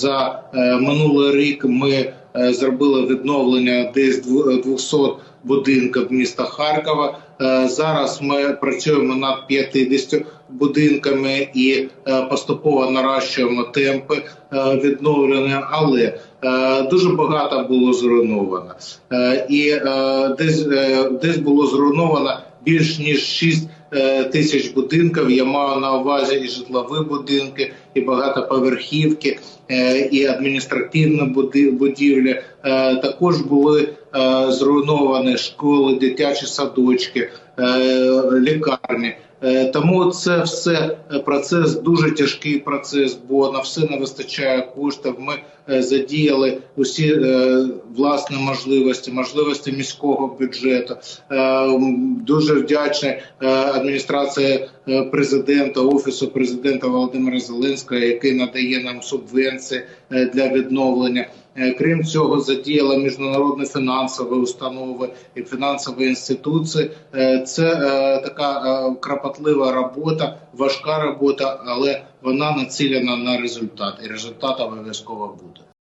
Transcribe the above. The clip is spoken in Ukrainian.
За е, минулий рік ми е, зробили відновлення десь дв- 200 будинків міста Харкова. Е, Зараз ми працюємо над 50 будинками і е, поступово наращуємо темпи е, відновлення, але е, дуже багато було зруйновано. Е, І е, десь, е, десь було зруйновано більш ніж 6 е, тисяч будинків. Я маю на увазі і житлові будинки, і багатоповерхівки, е, і адміністративні будівлі. Е, Також були е, зруйновані школи, дитячі садочки, е, лікарні. Е, Тому це все е, процес дуже тяжкий процес, бо на все не вистачає коштів. Ми е, задіяли усі е, власні можливості, можливості міського бюджету. Е, Дуже вдячний адміністрації е, президента, офісу президента Володимира Зеленського, який надає нам субвенції е, для відновлення. Е, Крім цього, задіяла міжнародні фінансові установи і фінансові інституції. Це така кропотлива робота, важка робота, але вона націлена на результат, і результат обов'язково буде.